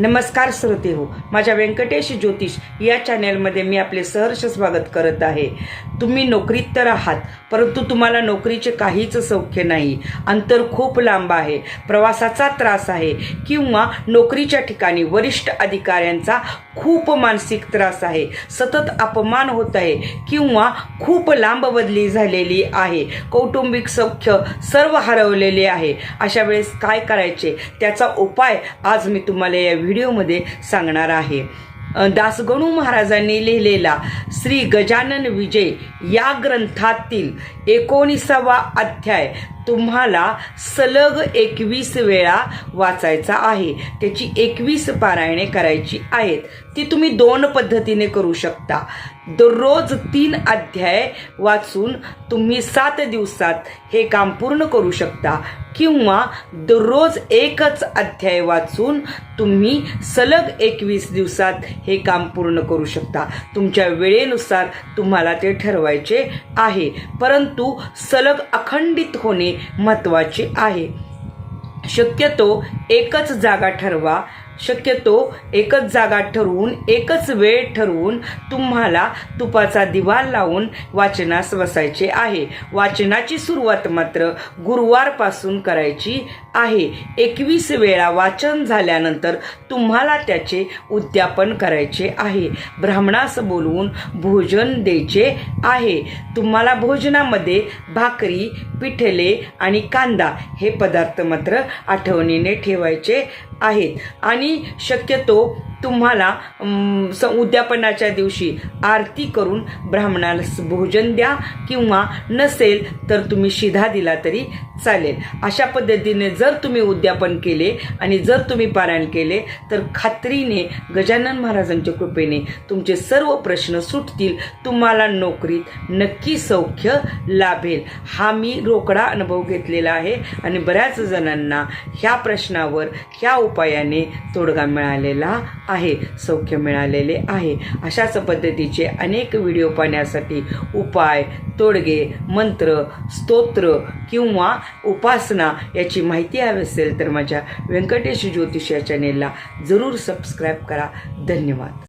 नमस्कार श्रोते हो माझ्या व्यंकटेश ज्योतिष या चॅनेलमध्ये मी आपले सहर्ष स्वागत करत आहे. तुम्ही नोकरीत तर आहात परंतु तुम्हाला नोकरीचे काहीच सौख्य नाही. अंतर खूप लांब आहे प्रवासाचा त्रास आहे किंवा नोकरीच्या ठिकाणी वरिष्ठ अधिकाऱ्यांचा खूप मानसिक त्रास आहे सतत अपमान होत आहे किंवा खूप लांब बदली झालेली आहे कौटुंबिक सौख्य सर्व हरवलेले आहे. अशा वेळेस काय करायचे? त्याचा उपाय आज मी तुम्हाला या व्हिडिओमध्ये सांगणार आहे. दासगणू महाराजांनी लिहिलेला श्री गजानन विजय या ग्रंथातील एकोणीसावा अध्याय तुम्हाला सलग एकवीस वेळा वाचायचा आहे. त्याची एकवीस पारायणे करायची आहेत. ती तुम्ही दोन पद्धतीने करू शकता. दररोज तीन अध्याय वाचून तुम्ही सात दिवसात हे काम पूर्ण करू शकता. किंवा दररोज एकच अध्याय वाचून तुम्ही सलग एकवीस दिवसात हे काम पूर्ण करू शकता. तुमच्या वेळेनुसार तुम्हाला ते ठरवायचे आहे. परंतु सलग अखंडित होणे महत्त्वाचे आहे. शक्यतो एकच जागा ठरवा. शक्यतो एकच जागा ठरवून एकच वेळ ठरवून तुम्हाला तुपाचा दिवा लावून वाचनास बसायचे आहे. वाचनाची सुरुवात मात्र गुरुवारपासून करायची आहे. एकवीस वेळा वाचन झाल्यानंतर तुम्हाला त्याचे उद्यापन करायचे आहे. ब्राह्मणास बोलवून भोजन द्यायचे आहे. तुम्हाला भोजनामध्ये भाकरी पिठले आणि कांदा हे पदार्थ मात्र आठवणीने ठेवायचे आहेत. आणि शक्यतो तुम्हाला स उद्यापनाच्या दिवशी आरती करून ब्राह्मणाला भोजन द्या किंवा नसेल तर तुम्ही शिधा दिला तरी चालेल. अशा पद्धतीने जर तुम्ही उद्यापन केले आणि जर तुम्ही पारायण केले तर खात्रीने गजानन महाराजांच्या कृपेने तुमचे सर्व प्रश्न सुटतील तुम्हाला नोकरीत नक्की सौख्य लाभेल. हा मी रोकडा अनुभव घेतलेला आहे आणि बऱ्याच जणांना ह्या प्रश्नावर ह्या उपायाने तोडगा मिळालेला आहे सौख्य मिळालेले आहे. अशाच पद्धतीचे अनेक व्हिडिओ पाहण्यासाठी उपाय तोडगे मंत्र स्तोत्र किंवा उपासना याची माहिती हवी असेल तर माझ्या व्यंकटेश ज्योतिष या चॅनेलला जरूर सबस्क्राईब करा. धन्यवाद.